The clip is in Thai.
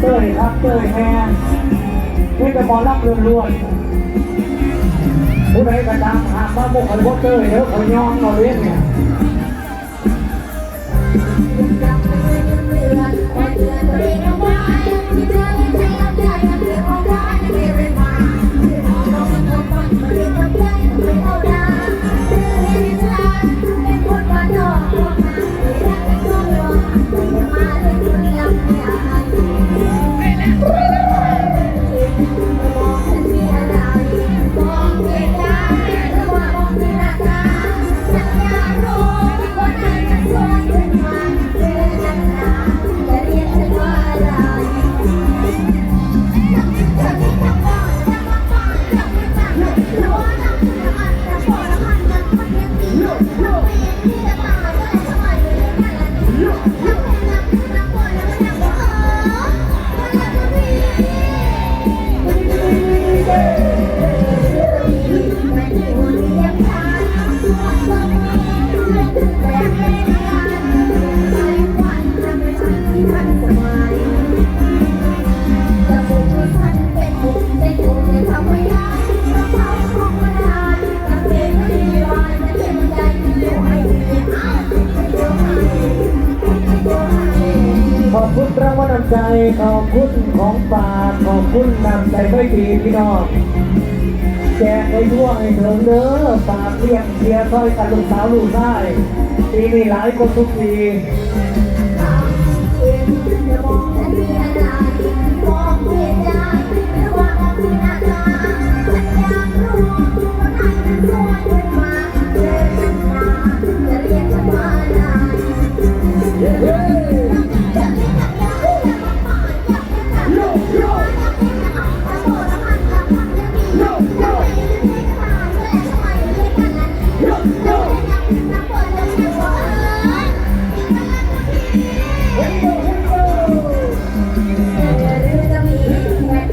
เตยครับเตยแฮงนี่จะบอลรับเรื่องล้วนผู้ใดกระดังหากมาบุกคนพวกเตยเด้อเขายองเราเล่นเนี่ย ขอบคุณรางวัลน้ำใจ ขอบคุณของฝากขอบคุณน้ำใจไม่ดีพี่น้อง แจกไปทั่วไอ้เถิงเด้อปากเรียงเชียร์ต้อยกันลูกสาวลูกได้ปีนี้หลายคนทุกปีอยากรู้ตัวไหนเป็นตัวเธอ